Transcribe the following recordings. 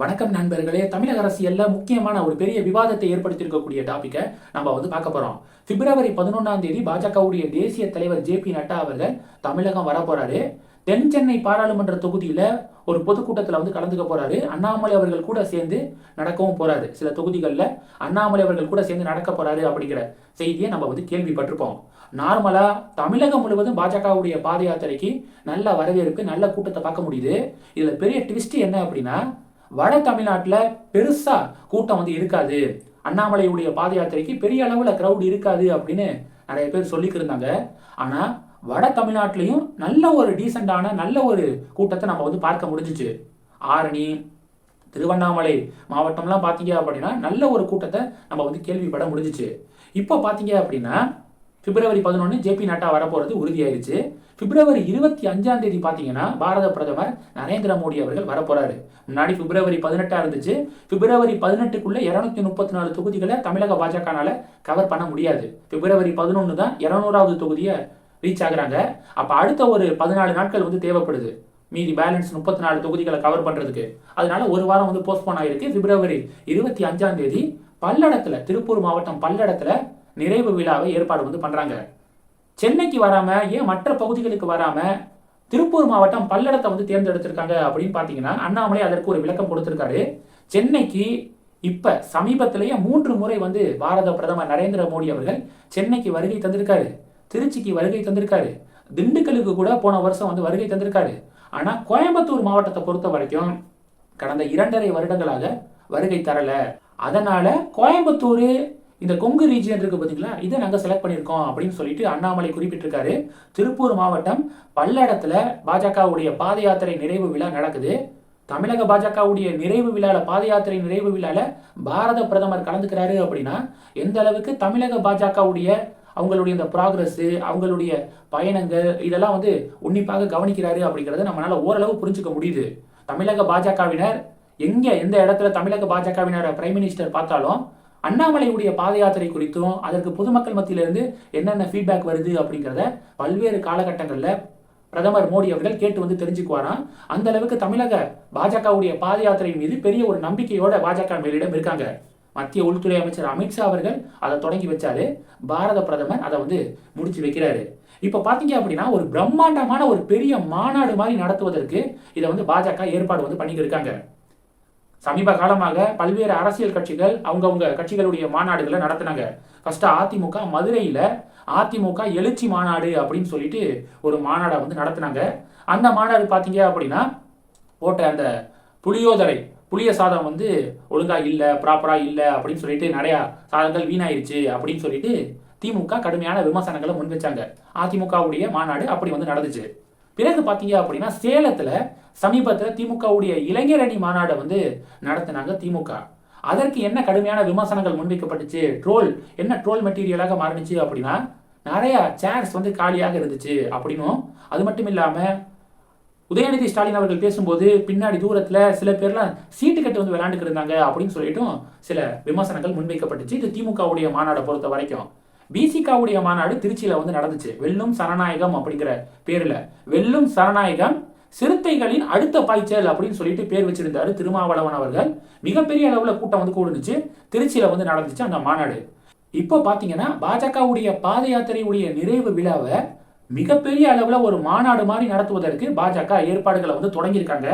வணக்கம் நண்பர்களே. தமிழக அரசியல்ல முக்கியமான ஒரு பெரிய விவாதத்தை ஏற்படுத்தியிருக்கக்கூடிய டாபிக்கை நம்ம வந்து பார்க்க போறோம். பிப்ரவரி பதினொன்றாம் தேதி பாஜகவுடைய தேசிய தலைவர் ஜே பி நட்டா அவர்கள் தமிழகம் வர போறாரு தென் சென்னை பாராளுமன்ற தொகுதியில ஒரு பொதுக்கூட்டத்தில் வந்து கலந்துக்க போறாரு. அண்ணாமலை அவர்கள் கூட சேர்ந்து நடக்கவும் போறாரு. சில தொகுதிகளில் அண்ணாமலை அவர்கள் கூட சேர்ந்து நடக்க போறாரு அப்படிங்கிற செய்தியை நம்ம வந்து கேள்விப்பட்டிருப்போம். நார்மலா தமிழகம் முழுவதும் பாஜகவுடைய பாத யாத்திரைக்கு நல்ல வரவேற்பு நல்ல கூட்டத்தை பார்க்க முடியுது. இதுல பெரிய ட்விஸ்ட் என்ன அப்படின்னா வட தமிழ்நாட்டில் பெருசா கூட்டம் வந்து இருக்காது. அண்ணாமலையுடைய பாத யாத்திரைக்கு பெரிய அளவில் க்ரௌட் இருக்காது அப்படின்னு நிறைய பேர் சொல்லிக்கிருந்தாங்க. இருந்தாங்க வட தமிழ்நாட்டிலையும் நல்ல ஒரு டீசெண்டான நல்ல ஒரு கூட்டத்தை நம்ம வந்து பார்க்க முடிஞ்சிச்சு. ஆரணி திருவண்ணாமலை மாவட்டம்லாம் பார்த்தீங்க அப்படின்னா நல்ல ஒரு கூட்டத்தை நம்ம வந்து கேள்விப்பட முடிஞ்சிச்சு. இப்போ பார்த்தீங்க அப்படின்னா பிப்ரவரி பதினொன்று ஜேபி நட்டா வரப்போகிறது உறுதியாயிருச்சு. பிப்ரவரி இருபத்தி அஞ்சாம் தேதி பார்த்தீங்கன்னா பாரத பிரதமர் நரேந்திர மோடி அவர்கள் வரப்போறாரு. முன்னாடி பிப்ரவரி பதினெட்டா இருந்துச்சு. பிப்ரவரி பதினெட்டுக்குள்ள இருநூத்தி முப்பத்தி நாலு தொகுதிகளை தமிழக பாஜகனால கவர் பண்ண முடியாது. பிப்ரவரி பதினொன்று தான் இருநூறாவது தொகுதியை ரீச் ஆகுறாங்க. அப்போ அடுத்த ஒரு பதினாலு நாட்கள் வந்து தேவைப்படுது. மீதி பேலன்ஸ் முப்பத்தி நாலு தொகுதிகளை கவர் பண்ணுறதுக்கு அதனால ஒரு வாரம் வந்து போஸ்ட்போன் ஆயிருக்கு. பிப்ரவரி இருபத்தி அஞ்சாம் தேதி பல்லடத்தில் திருப்பூர் மாவட்டம் பல்லடத்தில் நிறைவு விழாவை ஏற்பாடு வந்து பண்ணுறாங்க சென்னைக்கு வராமல் ஏன் மற்ற பகுதிகளுக்கு வராமல் திருப்பூர் மாவட்டம் பல்லடத்தை வந்து தேர்ந்தெடுத்திருக்காங்க அப்படின்னு பார்த்தீங்கன்னா அண்ணாமலை அதற்கு ஒரு விளக்கம் கொடுத்துருக்காரு. சென்னைக்கு இப்போ சமீபத்திலேயே மூன்று முறை வந்து பாரத பிரதமர் நரேந்திர மோடி அவர்கள் சென்னைக்கு வருகை தந்திருக்காரு. திருச்சிக்கு வருகை தந்திருக்காரு. திண்டுக்கலுக்கு கூட போன வருஷம் வந்து வருகை தந்திருக்காரு. ஆனால் கோயம்புத்தூர் மாவட்டத்தை பொறுத்த வரைக்கும் கடந்த இரண்டரை வருடங்களாக வருகை தரலை. அதனால் கோயம்புத்தூர் இந்த கொங்கு ரீஜியன் இருக்குது பார்த்தீங்களா இதை நாங்கள் செலக்ட் பண்ணியிருக்கோம் அப்படின்னு சொல்லிட்டு அண்ணாமலை குறிப்பிட்டிருக்காரு. திருப்பூர் மாவட்டம் பல்லடத்தில் பாஜகவுடைய பாத யாத்திரை நிறைவு விழா நடக்குது. தமிழக பாஜகவுடைய நிறைவு விழாவில் பாத யாத்திரை நிறைவு விழாவில் பாரத பிரதமர் கலந்துக்கிறாரு அப்படின்னா எந்த அளவுக்கு தமிழக பாஜகவுடைய அவங்களுடைய இந்த ப்ராக்ரஸ் அவங்களுடைய பயணங்கள் இதெல்லாம் வந்து உன்னிப்பாக கவனிக்கிறாரு அப்படிங்கிறத நம்மளால் ஓரளவு புரிஞ்சுக்க முடியுது. தமிழக பாஜகவினர் எங்கே எந்த இடத்துல தமிழக பாஜகவினர் பிரைம் மினிஸ்டர் பார்த்தாலும் அண்ணாமலையுடைய பாத யாத்திரை குறித்தும் அதற்கு பொதுமக்கள் மத்தியிலிருந்து என்னென்ன ஃபீட்பேக் வருது அப்படிங்கிறத பல்வேறு காலகட்டங்களில் பிரதமர் மோடி அவர்கள் கேட்டு வந்து தெரிஞ்சுக்குவாராம். அந்த அளவுக்கு தமிழக பாஜகவுடைய பாத யாத்திரையின் மீது பெரிய ஒரு நம்பிக்கையோட பாஜக மேலிடம் இருக்காங்க. மத்திய உள்துறை அமைச்சர் அமித்ஷா அவர்கள் அதை தொடங்கி வச்சாரு. பாரத பிரதமர் அதை வந்து முடிச்சு வைக்கிறாரு. இப்போ பார்த்தீங்க அப்படின்னா ஒரு பிரம்மாண்டமான ஒரு பெரிய மாநாடு மாதிரி நடத்துவதற்கு இதை வந்து பாஜக ஏற்பாடு வந்து பண்ணிக்கிருக்காங்க இருக்காங்க. சமீப காலமாக பல்வேறு அரசியல் கட்சிகள் அவங்கவுங்க கட்சிகளுடைய மாநாடுகளை நடத்தினாங்க. ஃபஸ்ட்டு அதிமுக மதுரையில் அதிமுக எழுச்சி மாநாடு அப்படின்னு சொல்லிட்டு ஒரு மாநாடை வந்து நடத்தினாங்க. அந்த மாநாடு பார்த்தீங்க அப்படின்னா போட்ட அந்த புளியோதரை புளிய சாதம் வந்து ஒழுங்காக இல்லை ப்ராப்பராக இல்லை அப்படின்னு சொல்லிட்டு நிறையா சாதங்கள் வீணாயிருச்சு அப்படின்னு சொல்லிட்டு திமுக கடுமையான விமர்சனங்களை முன் வச்சாங்க. அதிமுகவுடைய மாநாடு அப்படி வந்து நடந்துச்சு. பிறகு பார்த்தீங்க அப்படின்னா சேலத்தில் சமீபத்தில் திமுகவுடைய இளைஞர் அணி மாநாடை வந்து நடத்தினாங்க திமுக. அதற்கு என்ன கடுமையான விமர்சனங்கள் முன்வைக்கப்பட்டுச்சு? ட்ரோல். என்ன ட்ரோல் மெட்டீரியலாக மாறினுச்சு அப்படின்னா நிறையா சேர்ஸ் வந்து காலியாக இருந்துச்சு அப்படின்னும். அது மட்டும் இல்லாமல் உதயநிதி ஸ்டாலின் அவர்கள் பேசும்போது பின்னாடி தூரத்தில் சில பேர்லாம் சீட்டு கட்டு வந்து விளையாண்டுக்கு இருந்தாங்க அப்படின்னு சொல்லிட்டும் சில விமர்சனங்கள் முன்வைக்கப்பட்டுச்சு. இது திமுகவுடைய மாநாடை பொறுத்த வரைக்கும். பிசிகாவுடைய மாநாடு திருச்சியில் வந்து நடந்துச்சு. வெல்லும் சரணாயகம் அப்படிங்கிற பேரில். வெல்லும் சரணாயகம் சிறுத்தைகளின் அடுத்த பாய்ச்சல் அப்படின்னு சொல்லிட்டு பேர் வச்சிருந்தாரு திருமாவளவன் அவர்கள். மிகப்பெரிய அளவுல கூட்டம் வந்து கூடுனுச்சு. திருச்சியில வந்து நடந்துச்சு அந்த மாநாடு. இப்போ பாத்தீங்கன்னா பாஜகவுடைய பாத யாத்திரையுடைய நிறைவு விழாவை மிகப்பெரிய அளவுல ஒரு மாநாடு மாதிரி நடத்துவதற்கு பாஜக ஏற்பாடுகளை வந்து தொடங்கியிருக்காங்க.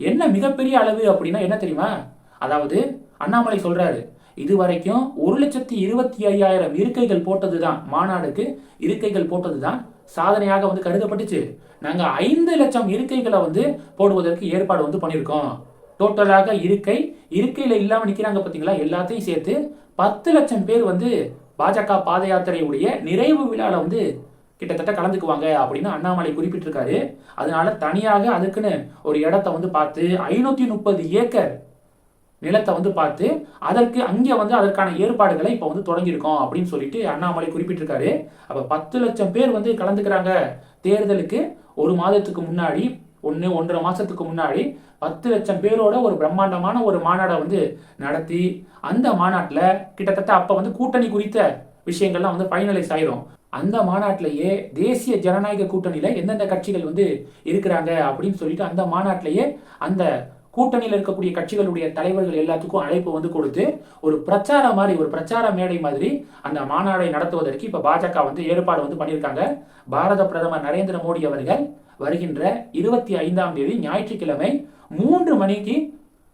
என்ன மிகப்பெரிய அளவு அப்படின்னா என்ன தெரியுமா? அதாவது அண்ணாமலை சொல்றாரு இது வரைக்கும் ஒரு லட்சத்தி இருபத்தி ஐயாயிரம் இருக்கைகள் போட்டது தான் மாநாடுக்கு இருக்கைகள் போட்டது தான் சாதனையாக வந்து கருதப்பட்டுச்சு. நாங்கள் ஐந்து லட்சம் இருக்கைகளை வந்து போடுவதற்கு ஏற்பாடு வந்து பண்ணியிருக்கோம். டோட்டலாக இருக்கை இருக்கையில் இல்லாமல் நிற்கிறாங்க பார்த்தீங்களா எல்லாத்தையும் சேர்த்து பத்து லட்சம் பேர் வந்து பாஜக பாத யாத்திரையுடைய நிறைவு விழாவில் வந்து கிட்டத்தட்ட கலந்துக்குவாங்க அப்படின்னு அண்ணாமலை குறிப்பிட்டிருக்காரு. அதனால தனியாக அதுக்குன்னு ஒரு இடத்த வந்து பார்த்து ஐநூற்றி முப்பது ஏக்கர் நிலத்தை வந்து பார்த்து அதற்கு அங்கே வந்து அதற்கான ஏற்பாடுகளை இப்போ வந்து தொடங்கியிருக்கோம் அப்படின்னு சொல்லிட்டு அண்ணாமலை குறிப்பிட்டிருக்காரு. அப்போ பத்து லட்சம் பேர் வந்து கலந்துக்கிறாங்க. தேர்தலுக்கு ஒரு மாதத்துக்கு முன்னாடி ஒன்று ஒன்றரை மாதத்துக்கு முன்னாடி பத்து லட்சம் பேரோட ஒரு பிரம்மாண்டமான ஒரு மாநாடை வந்து நடத்தி அந்த மாநாட்டில் கிட்டத்தட்ட அப்போ வந்து கூட்டணி குறித்த விஷயங்கள்லாம் வந்து ஃபைனலைஸ் ஆயிரும். அந்த மாநாட்டிலேயே தேசிய ஜனநாயக கூட்டணியில் எந்தெந்த கட்சிகள் வந்து இருக்கிறாங்க அப்படின்னு சொல்லிட்டு அந்த மாநாட்டிலேயே அந்த கூட்டணியில் இருக்கக்கூடிய கட்சிகளுடைய தலைவர்கள் எல்லாத்துக்கும் அழைப்பு வந்து கொடுத்து ஒரு பிரச்சார மாதிரி ஒரு பிரச்சார மேடை மாதிரி அந்த மாநாடை நடத்துவதற்கு இப்போ பாஜக வந்து ஏற்பாடு வந்து பண்ணியிருக்காங்க. பாரத பிரதமர் நரேந்திர மோடி அவர்கள் வருகின்ற இருபத்தி ஐந்தாம் தேதி ஞாயிற்றுக்கிழமை மூன்று மணிக்கு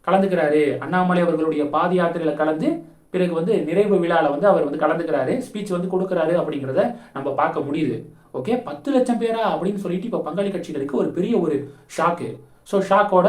கலந்துக்கிறாரு. அண்ணாமலை அவர்களுடைய பாத யாத்திரையில கலந்து பிறகு வந்து நிறைவு விழாவில் வந்து அவர் வந்து கலந்துக்கிறாரு. ஸ்பீச் வந்து கொடுக்குறாரு அப்படிங்கிறத நம்ம பார்க்க முடியுது. ஓகே பத்து லட்சம் பேரா அப்படின்னு சொல்லிட்டு இப்போ பங்காளி கட்சிகளுக்கு ஒரு பெரிய ஒரு ஷாக்கு ஸோ ஷாக்கோட